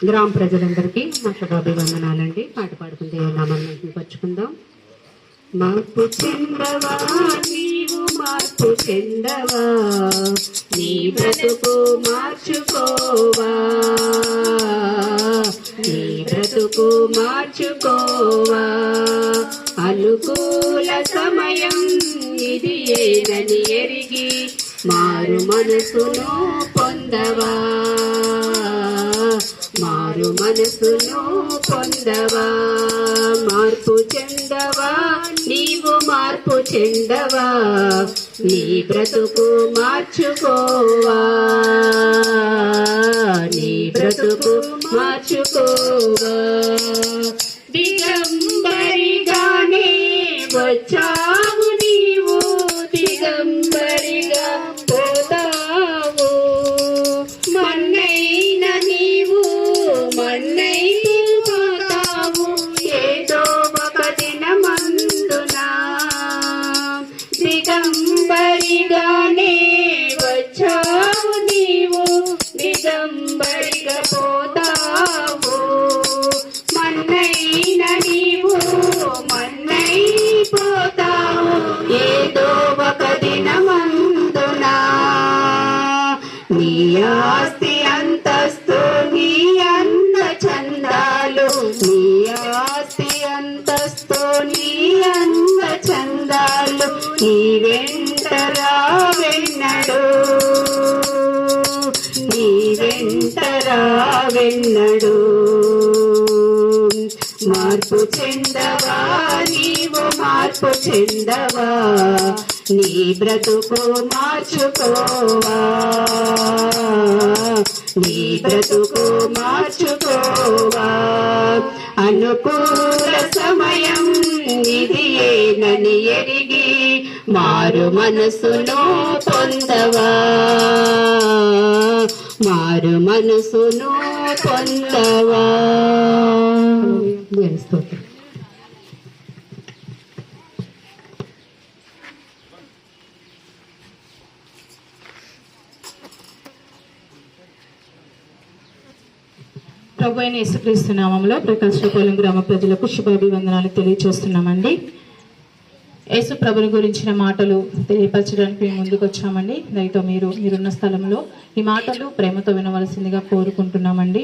గ్రామ ప్రజలందరికీ మా శుభాభివందనాలండి. పాట పాడుకుని దేవునామాన్ని పరుచుకుందాం మార్పు చెందవా నీవు మార్పు చెందవా నీ బ్రతుకు మార్చుకోవా నీ బ్రతుకు మార్చుకోవా. అనుకూల సమయం ఇది ఏదని ఎరిగి మారు మనసును పొందవా? మారు మనసును పొందవా? మార్పు చెందవా? నీవు మార్పు చెందవా? నీ బ్రతుకు మార్చుకోవా? నీ బ్రతుకు మార్చుకోవా? నీ వెంట రావెన్నడు. నీ వెంట రావెన్నడు. మార్పు చెందవా నీవు? మార్పు చెందవా? నీ బ్రతుకు మార్చుకోవా? నీ బ్రతుకు మార్చుకోవా? అనుకూల సమయం ఇది ఏనని ఎరిగి మారు మనసును పొందవా? మారు మనసును పొందవా? స్తోత్రం. ప్రభు అయిన యేసుక్రీస్తు నామంలో ప్రకాశపాలెం గ్రామ ప్రజలకు శుభాభివందనాలు తెలియజేస్తున్నామండి యేసు ప్రభుని గురించిన మాటలు తెలియపరచడానికి మేము ముందుకు వచ్చామండి. దయతో మీరు మీరున్న స్థలంలో ఈ మాటలు ప్రేమతో వినవలసిందిగా కోరుకుంటున్నామండి.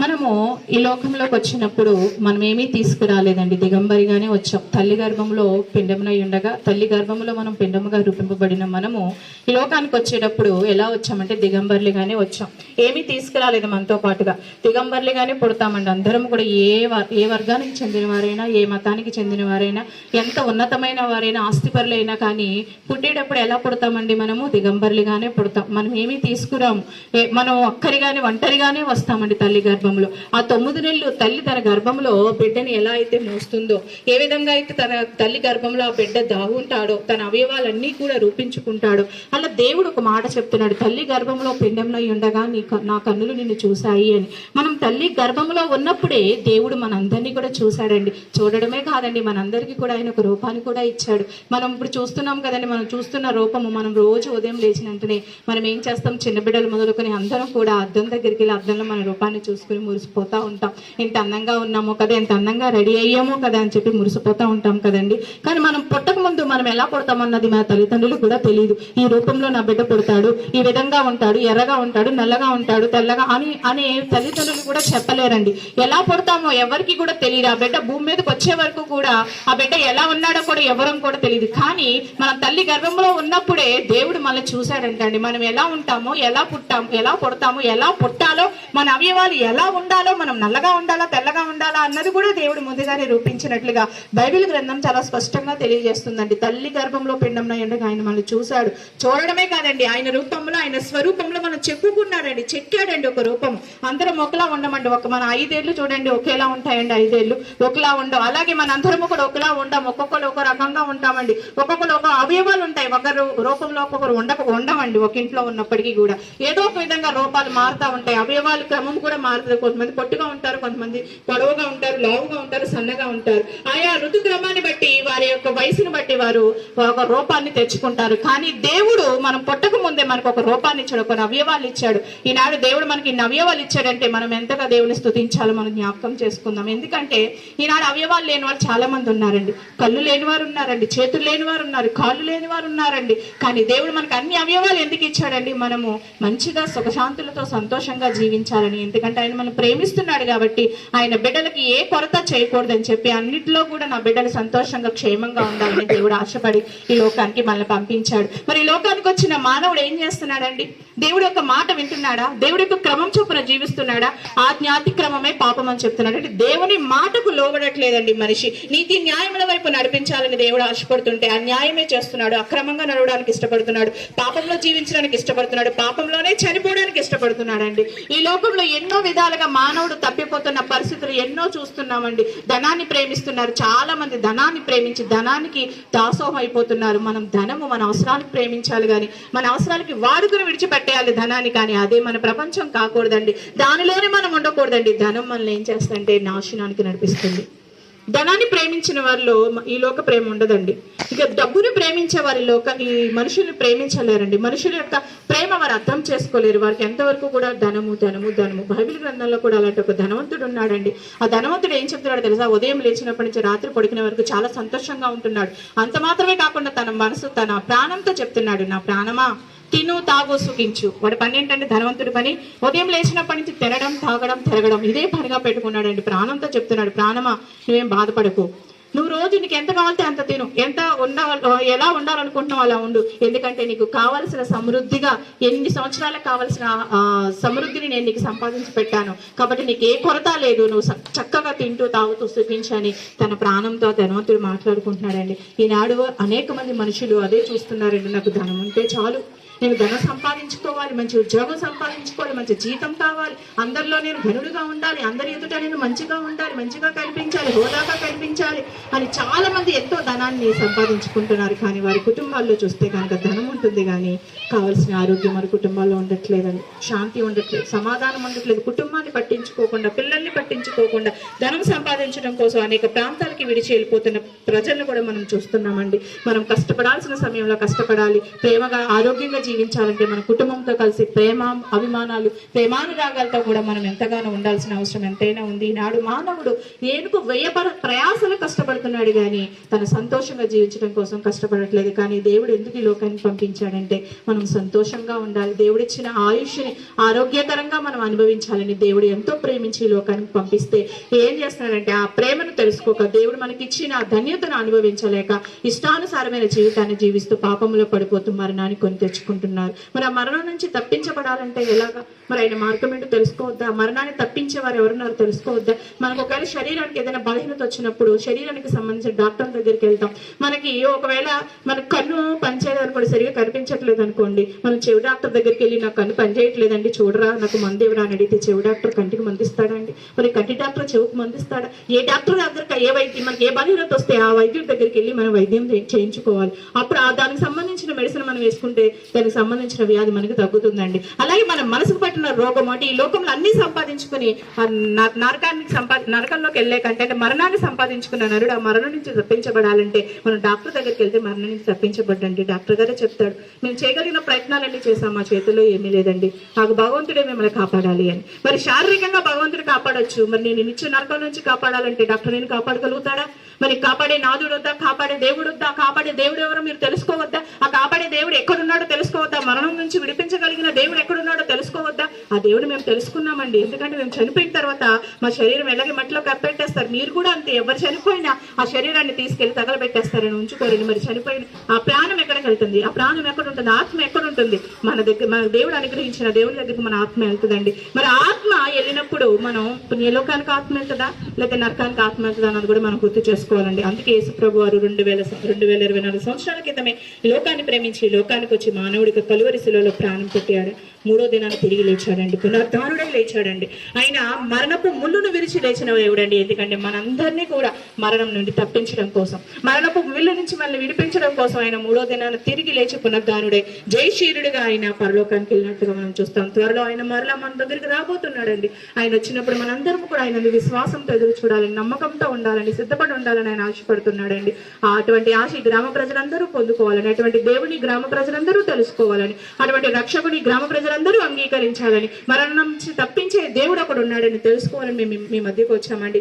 మనము ఈ లోకంలోకి వచ్చినప్పుడు మనం ఏమీ తీసుకురాలేదండి. దిగంబరిగానే వచ్చాం. తల్లి గర్భంలో పిండమునై ఉండగా తల్లి గర్భంలో మనం పిండముగా రూపింపబడిన మనము ఈ లోకానికి వచ్చేటప్పుడు ఎలా వచ్చామంటే దిగంబర్లుగానే వచ్చాం. ఏమీ తీసుకురాలేదు మనతో పాటుగా. దిగంబర్లుగానే పుడతామండి. అందరం కూడా ఏ వ- ఏ వర్గానికి చెందినవారైనా ఏ మతానికి చెందినవారైనా ఎంత ఉన్నతమైన వారైనా ఆస్తిపరులైనా కానీ పుట్టేటప్పుడు ఎలా పుడతామండి మనము? దిగంబర్లుగానే పుడతాం. మనం ఏమీ తీసుకురాము. ఏ- మనం ఒక్కరిగానే ఒంటరిగానే వస్తామండి తల్లి గర్భంలో ఆ తొమ్మిది నెలలు తల్లి తన గర్భంలో బిడ్డని ఎలా అయితే మోస్తుందో ఏ విధంగా అయితే తన తల్లి గర్భంలో ఆ బిడ్డ దాగుంటాడో తన అవయవాలన్నీ కూడా రూపించుకుంటాడో అలా దేవుడు ఒక మాట చెప్తున్నాడు. తల్లి గర్భంలో పిండంలో ఉండగా నీ నా కన్నులు నిన్ను చూశాయి అని. మనం తల్లి గర్భంలో ఉన్నప్పుడే దేవుడు మనందరినీ కూడా చూశాడండి. చూడడమే కాదండి మనందరికీ కూడా ఆయన ఒక రూపాన్ని కూడా ఇచ్చాడు. మనం ఇప్పుడు చూస్తున్నాం కదండి మనం చూస్తున్న రూపము మనం రోజు ఉదయం లేచిన వెంటనే మనం ఏం చేస్తాం? చిన్న బిడ్డలు మొదలుకొని అందరం కూడా అద్దం దగ్గరికి వెళ్ళి అద్దంలో మన రూపాన్ని చూసుకుని మురిసిపోతా ఉంటాం. ఎంత అందంగా ఉన్నామో కదా ఎంత అందంగా రెడీ అయ్యామో కదా అని చెప్పి మురిసిపోతా ఉంటాం కదండి. కానీ మనం పుట్టక ముందు మనం ఎలా పుడతామన్నది మన తల్లిదండ్రులు కూడా తెలియదు ఈ రూపంలో నా బిడ్డ పుడతాడు ఈ విధంగా ఉంటాడు ఎర్రగా ఉంటాడు నల్లగా ఉంటాడు తెల్లగా అని అనే తల్లిదండ్రులు కూడా చెప్పలేరండి. ఎలా పుడతామో ఎవరికి కూడా తెలియదు ఆ బిడ్డ భూమి మీదకి వచ్చే వరకు కూడా ఆ బిడ్డ ఎలా ఉన్నాడో కూడా ఎవరం కూడా తెలియదు కానీ మన తల్లి గర్భంలో ఉన్నప్పుడే దేవుడు మనల్ని చూశాడంటండి. మనం ఎలా ఉంటామో ఎలా పుట్టాము ఎలా పుడతాము ఎలా పుట్టాలో మన అవయవాలు ఎలా ఉండాలో మనం నల్లగా ఉండాలా తెల్లగా ఉండాలా అన్నది కూడా దేవుడు ముందుగానే రూపించినట్లుగా బైబిల్ గ్రంథం చాలా స్పష్టంగా తెలియజేస్తుందండి. తల్లి గర్భంలో పిండం ఎండగా ఆయన మనం చూశాడు. చూడడమే కాదండి ఆయన రూపంలో ఆయన స్వరూపంలో మనం చెక్కుకున్నాడండి. చెక్కాడండి ఒక రూపం. అందరం ఒకలా ఉండమండి. ఒక మన ఐదేళ్ళు చూడండి ఒకేలా ఉంటాయండి ఐదేళ్ళు ఒకలా ఉండవు అలాగే మన అందరము కూడా ఒకలా ఉండం. ఒక్కొక్కరు ఒక రకంగా ఉంటామండి. ఒక్కొక్కరు ఒక అవయవాలు ఉంటాయి. ఒకరు రూపంలో ఒక్కొక్కరు ఉండక ఉండమండి. ఒక ఇంట్లో ఉన్నప్పటికీ కూడా ఏదో ఒక విధంగా రూపాలు మారుతా ఉంటాయి. అవయవాలు క్రమం కూడా మారుతా మారుతుంది కొంతమంది పొట్టుగా ఉంటారు కొంతమంది పొడవుగా ఉంటారు లావుగా ఉంటారు సన్నగా ఉంటారు. ఆయా ఋతుక్రమాన్ని బట్టి వారి యొక్క వయసును బట్టి వారు ఒక రూపాన్ని తెచ్చుకుంటారు. కానీ దేవుడు మనం పుట్టక ముందే మనకు ఒక రూపాన్ని ఇచ్చాడు ఒక అవయవాలు ఇచ్చాడు. ఈనాడు దేవుడు మనకి ఇన్ని అవయవాలు ఇచ్చాడంటే మనం ఎంతగా దేవుని స్థుతించాలో మనం జ్ఞాపకం చేసుకుందాం. ఎందుకంటే ఈనాడు అవయవాలు లేని వారు చాలా మంది ఉన్నారండి. కళ్ళు లేని వారు ఉన్నారండి చేతులు లేని వారు ఉన్నారు కాళ్ళు లేని వారు ఉన్నారండి. కానీ దేవుడు మనకు అన్ని అవయవాలు ఎందుకు ఇచ్చాడండి? మనము మంచిగా సుఖశాంతులతో సంతోషంగా జీవించాలని. ఎందుకంటే ఆయన మిమ్మల్ని ప్రేమిస్తున్నాడు కాబట్టి ఆయన బిడ్డలకి ఏ కొరత చేయకూడదని చెప్పి అన్నిటిలో కూడా నా బిడ్డలు సంతోషంగా క్షేమంగా ఉండాలని దేవుడు ఆశపడి ఈ లోకానికి మనల్ని పంపించాడు. మరి ఈ లోకానికి వచ్చిన మానవుడు ఏం చేస్తున్నాడండి? దేవుడు యొక్క మాట వింటున్నాడా? దేవుడి యొక్క క్రమం చొప్పున జీవిస్తున్నాడా? ఆజ్ఞాతిక్రమమే పాపం అని చెప్తున్నాడు. అంటే దేవుని మాటకు లోబడట్లేదండి మనిషి. నీతి న్యాయముల వైపు నడిపించాలని దేవుడు ఆశపడుతుంటే అన్యాయమే చేస్తున్నాడు. అక్రమంగా నడవడానికి ఇష్టపడుతున్నాడు. పాపంలో జీవించడానికి ఇష్టపడుతున్నాడు. పాపంలోనే చనిపోవడానికి ఇష్టపడుతున్నాడండి. ఈ లోకంలో ఎన్నో విధాలుగా మానవుడు తప్పిపోతున్న పరిస్థితులు ఎన్నో చూస్తున్నామండి. ధనాన్ని ప్రేమిస్తున్నారు. చాలా మంది ధనాన్ని ప్రేమించి ధనానికి దాసోహం అయిపోతున్నారు. మనం ధనము మన అవసరాలకు ప్రేమించాలి కానీ మన అవసరాలకి వాడుకుని విడిచిపెట్టేయాలి ధనాన్ని కానీ అదే మన ప్రపంచం కాకూడదండి. దానిలోనే మనం ఉండకూడదండి. ధనం మనల్ని ఏం చేస్తుందంటే నాశనానికి నడిపిస్తుంది. ధనాన్ని ప్రేమించిన వారిలో ఈ లోక ప్రేమ ఉండదండి. ఇక డబ్బుని ప్రేమించే వారి లోక ఈ మనుషుల్ని ప్రేమించలేరండి. మనుషుల యొక్క ప్రేమ వారు అర్థం చేసుకోలేరు. వారికి ఎంతవరకు కూడా ధనము ధనము ధనము. బైబిల్ గ్రంథంలో కూడా అలాంటి ఒక ధనవంతుడు ఉన్నాడండి. ఆ ధనవంతుడు ఏం చెప్తున్నాడు తెలుసా? ఉదయం లేచినప్పటి నుంచి రాత్రి పడుకునే వరకు చాలా సంతోషంగా ఉంటున్నాడు. అంత మాత్రమే కాకుండా తన మనసు తన ప్రాణంతో చెప్తున్నాడు నా ప్రాణమా? తిను తాగు సుఖించు. వాడి పని ఏంటంటే ధనవంతుడి పని. ఉదయం లేచినప్పటి నుంచి తినడం తాగడం తిరగడం. ఇదే పనిగా పెట్టుకున్నాడండి. ప్రాణంతో చెప్తున్నాడు. ప్రాణమా నువ్వేం బాధపడకు. నువ్వు రోజు నీకు ఎంత కావాలంటే అంత తిను. ఎంత ఉండ ఎలా ఉండాలనుకుంటున్నావు అలా ఉండు. ఎందుకంటే నీకు కావలసిన సమృద్ధిగా ఎన్ని సంవత్సరాలకు కావలసిన సమృద్ధిని నేను నీకు సంపాదించి పెట్టాను. కాబట్టి నీకు ఏ కొరత లేదు. నువ్వు చక్కగా తింటూ తాగుతూ సుఖించని తన ప్రాణంతో ధనవంతుడు మాట్లాడుకుంటున్నాడండి. ఈనాడు అనేక మంది మనుషులు అదే చూస్తున్నారండి. నాకు ధనం ఉంటే చాలు. నేను ధనం సంపాదించుకోవాలి మంచి ఉద్యోగం సంపాదించుకోవాలి మంచి జీతం కావాలి అందరిలో నేను ఘనుడుగా ఉండాలి అందరి ఎదుట నేను మంచిగా ఉండాలి మంచిగా కనిపించాలి హోదాగా కనిపించాలి అని చాలా మంది ఎంతో ధనాన్ని సంపాదించుకుంటున్నారు. కానీ వారి కుటుంబాల్లో చూస్తే కనుక ధనం ఉంటుంది కానీ కావాల్సిన ఆరోగ్యం వారి కుటుంబాల్లో ఉండట్లేదండి. శాంతి ఉండట్లేదు సమాధానం ఉండట్లేదు. కుటుంబాన్ని పట్టించుకోకుండా పిల్లల్ని పట్టించుకోకుండా ధనం సంపాదించడం కోసం అనేక ప్రాంతాలకి విడిచి వెళ్ళిపోతున్న ప్రజలను కూడా మనం చూస్తున్నామండి. మనం కష్టపడాల్సిన సమయంలో కష్టపడాలి ప్రేమగా ఆరోగ్యంగా జీవించాలంటే మన కుటుంబంతో కలిసి ప్రేమ అభిమానాలు ప్రేమానురాగాలతో కూడా మనం ఎంతగానో ఉండాల్సిన అవసరం ఎంతైనా ఉంది. ఈనాడు మానవుడు ఏనుగు వెయ్య ప్రయాసలు కష్టపడుతున్నాడు కానీ తన సంతోషంగా జీవించడం కోసం కష్టపడట్లేదు. కానీ దేవుడు ఎందుకు ఈ లోకానికి పంపించాడంటే మనం సంతోషంగా ఉండాలి. దేవుడిచ్చిన ఆయుష్ని ఆరోగ్యకరంగా మనం అనుభవించాలని దేవుడు ఎంతో ప్రేమించి ఈ లోకానికి పంపిస్తే ఏం చేస్తున్నాడంటే ఆ ప్రేమను తెలుసుకోక దేవుడు మనకి ఇచ్చిన ఆ ధన్యతను అనుభవించలేక ఇష్టానుసారమైన జీవితాన్ని జీవిస్తూ పాపంలో పడిపోతూ మరణాన్ని కొని తెచ్చుకుంటున్నారు మరి ఆ మరణం నుంచి తప్పించబడాలంటే ఎలాగా? మరి ఆయన మార్గం ఏంటో తెలుసుకోవద్దా? మరణాన్ని తప్పించే వారు ఎవరున్నారో తెలుసుకోవద్దా? మనకు ఒకవేళ శరీరానికి ఏదైనా బలహీనత వచ్చినప్పుడు శరీరానికి సంబంధించిన డాక్టర్ దగ్గరికి వెళ్తాం. మనకి ఒకవేళ మన కన్ను పనిచేయదు అనుకోండి సరిగా కనిపించట్లేదు అనుకోండి మనం చెవి డాక్టర్ దగ్గరికి వెళ్ళి నా కన్ను పనిచేయట్లేదండి చూడరా నాకు మందు ఇవ్వరా అని అడిగితే చెవి డాక్టర్ కంటికి మందిస్తాడండి మరి కంటి డాక్టర్ చెవుకు మందిస్తాడా? ఏ డాక్టర్ దగ్గరికి ఏ వైద్యం మనకి ఏ బలహీనత వస్తే ఆ వైద్యుడి దగ్గరికి వెళ్ళి మనం వైద్యం చేయించుకోవాలి. అప్పుడు ఆ దానికి సంబంధించిన మెడిసిన్ మనం వేసుకుంటే దానికి సంబంధించిన వ్యాధి మనకి తగ్గుతుందండి. అలాగే మన మనసుకు పట్టిన రోగం అంటే ఈ లోకంలో అన్ని సంపాదించుకుని నరకానికి సంపా నరకంలోకి వెళ్ళే కంటే అంటే మరణాన్ని సంపాదించుకున్న నరుడు ఆ మరణం నుంచి తప్పించబడాలంటే మనం డాక్టర్ దగ్గరికి వెళ్తే మరణం నుంచి తప్పించబడ్డండి. డాక్టర్ గారే చెప్తాడు మేము చేయగలిగిన ప్రయత్నాలన్నీ చేసాం మా చేతిలో ఏమీ లేదండి. నాకు భగవంతుడే మిమ్మల్ని కాపాడాలి అని. మరి శారీరకంగా భగవంతుడు కాపాడొచ్చు. మరి నేను నిత్య నరకం నుంచి కాపాడాలంటే డాక్టర్ నేను కాపాడగలుగుతాడా? మరి కాపాడే నాదుడు వద్దా కాపాడే దేవుడు వద్దా కాపాడే దేవుడు ఎవరో మీరు తెలుసుకోవద్దా? ఆ కాపాడే దేవుడు ఎక్కడున్నాడో తెలుసుకోవద్దా మరణం నుంచి విడిపించగలిగిన దేవుడు ఎక్కడున్నాడో తెలుసుకోవద్దా? ఆ దేవుడు మేము తెలుసుకున్నామండి. ఎందుకంటే మేము చనిపోయిన తర్వాత మా శరీరం ఎలాగే మట్టిలో కప్పెట్టేస్తారు? మీరు కూడా అంతే. ఎవరు చనిపోయినా ఆ శరీరాన్ని తీసుకెళ్ళి తగలబెట్టేస్తారని ఉంచుకోరండి మరి చనిపోయిన ఆ ప్రాణం ఎక్కడికి వెళ్తుంది? ఆ ప్రాణం ఎక్కడ ఉంటుంది? ఆత్మ ఎక్కడ ఉంటుంది? మన దగ్గర మన దేవుడు అనుగ్రహించిన దేవుడి దగ్గరికి మన ఆత్మ వెళ్తుందండి. మరి ఆత్మ వెళ్ళినప్పుడు మనం పుణ్యలోకానికి ఆత్మ వెళ్తుందా? లేకపోతే నరకానికి ఆత్మ వెళ్తుందా అన్నది కూడా మనం గుర్తు చేసుకోవాలండి. అందుకే యేసు ప్రభు వారు రెండు వేల రెండు వేల ఇరవై నాలుగు సంవత్సరాల క్రితమే లోకాన్ని ప్రేమించి లోకానికి వచ్చి మానవుడికి కలువరి శిలలో ప్రాణం పెట్టాడు మూడో దినాన్ని తిరిగి లేచాడండి పునరుద్ధానుడై లేచాడండి. ఆయన మరణపు ముళ్ళును విరిచి లేచిన దేవుడండి. ఎందుకంటే మనందరినీ కూడా మరణం నుండి తప్పించడం కోసం మరణపు విల్లు నుంచి మనల్ని విడిపించడం కోసం ఆయన మూడో దినాన్ని తిరిగి లేచి పునరుద్ధానుడే జయశీరుడిగా ఆయన పరలోకానికి వెళ్ళినట్టుగా మనం చూస్తాం. త్వరలో ఆయన మరలా మన దగ్గరికి రాబోతున్నాడండి. ఆయన వచ్చినప్పుడు మనందరం కూడా ఆయన విశ్వాసంతో ఎదురు చూడాలని నమ్మకంతో ఉండాలని సిద్ధపడి ఉండాలని ఆయన ఆశపడుతున్నాడండి. అటువంటి ఆశ ఈ గ్రామ ప్రజలందరూ పొందుకోవాలని అటువంటి దేవుని గ్రామ ప్రజలందరూ తెలుసుకోవాలని అటువంటి రక్షకుని గ్రామ ప్రజల ప్రజలందరూ అంగీకరించాలని మరణం నుంచి తప్పించే దేవుడు ఒకడు ఉన్నాడని తెలుసుకోవాలని మేము మీ మధ్యకు వచ్చామండి.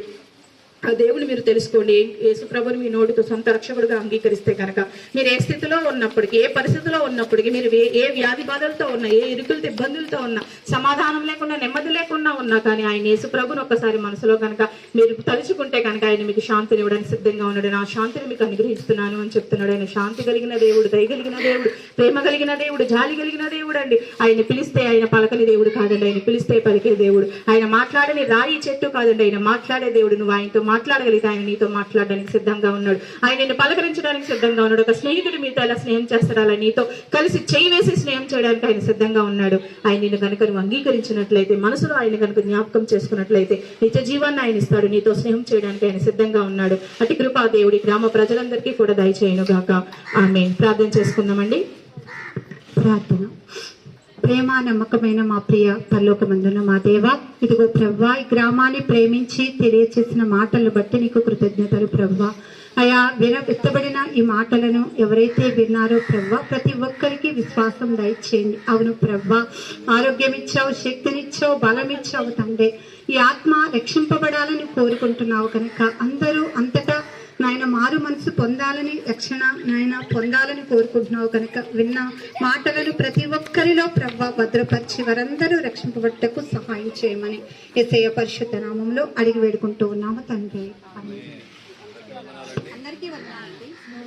ఆ దేవుని మీరు తెలుసుకోండి. యేసుప్రభుని మీ నోటితో సొంత రక్షకుడుగా అంగీకరిస్తే కనుక మీరు ఏ స్థితిలో ఉన్నప్పటికీ ఏ పరిస్థితిలో ఉన్నప్పటికీ మీరు ఏ- వ్యాధి బాధలతో ఉన్నా ఏ ఇరుకులతో ఇబ్బందులతో ఉన్నా సమాధానం లేకుండా నెమ్మది లేకుండా ఉన్నా కానీ ఆయన యేసుప్రభుని ఒక్కసారి మనసులో కనుక మీరు తలుచుకుంటే కనుక ఆయన మీకు శాంతిని ఇవ్వడానికి సిద్ధంగా ఉన్నాడు. నా శాంతిని మీకు అనుగ్రహిస్తున్నాను అని చెప్తున్నాడు. ఆయన శాంతి కలిగిన దేవుడు దయ కలిగిన దేవుడు ప్రేమ కలిగిన దేవుడు జాలి కలిగిన దేవుడు అండి. ఆయన పిలిస్తే ఆయన పలకని దేవుడు కాదండి. ఆయన పిలిస్తే పలికే దేవుడు. ఆయన మాట్లాడని రాయి చెట్టు కాదండి. ఆయన మాట్లాడే దేవుడు. నువ్వు ఆయనతో మాట్లాడగలిగితే ఆయన నీతో మాట్లాడడానికి సిద్ధంగా ఉన్నాడు. ఆయన నిన్ను పలకరించడానికి సిద్ధంగా ఉన్నాడు. ఒక స్నేహితుడు మీతో ఎలా స్నేహం చేస్తాడు అలా నీతో కలిసి చేయి వేసి స్నేహం చేయడానికి ఆయన సిద్ధంగా ఉన్నాడు. ఆయన నిన్ను కనుక నువ్వు అంగీకరించినట్లయితే మనసులో ఆయన కనుక జ్ఞాపకం చేసుకున్నట్లయితే నిత్య జీవాన్ని ఆయన ఇస్తాడు. నీతో స్నేహం చేయడానికి ఆయన సిద్ధంగా ఉన్నాడు. అటు కృపా దేవుడి గ్రామ ప్రజలందరికీ కూడా దయచేయను గాక ఆమె ప్రార్థన చేసుకుందామండి. ప్రార్థన. ప్రేమ నమ్మకమైన మా ప్రియ పరలోకమందున మా దేవ ఇదిగో ప్రవ్వా ఈ గ్రామాన్ని ప్రేమించి తెలియచేసిన మాటలు బట్టి నీకు కృతజ్ఞతలు ప్రవ్వా. అయా విన ఎత్తబడిన ఈ మాటలను ఎవరైతే విన్నారో ప్రవ్వా ప్రతి ఒక్కరికి విశ్వాసం దయచేయండి. అవును ప్రవ్వా ఆరోగ్యం ఇచ్చావు శక్తినిచ్చావు బలం ఇచ్చావు తండ్రి. ఈ ఆత్మ రక్షింపబడాలని కోరుకుంటున్నావు కనుక అందరూ అంతటా నాయన మారు మనసు పొందాలని రక్షణ నాయన పొందాలని కోరుకుంటున్నావు కనుక విన్న మాటలను ప్రతి ఒక్కరిలో ప్రవ్వ భద్రపరిచి వారందరూ రక్షింపబట్టకు సహాయం చేయమని ఎసయ పరిశుద్ధ నామంలో అడిగి వేడుకుంటూ ఉన్నాము తండ్రి అందరికీ వందనాలు.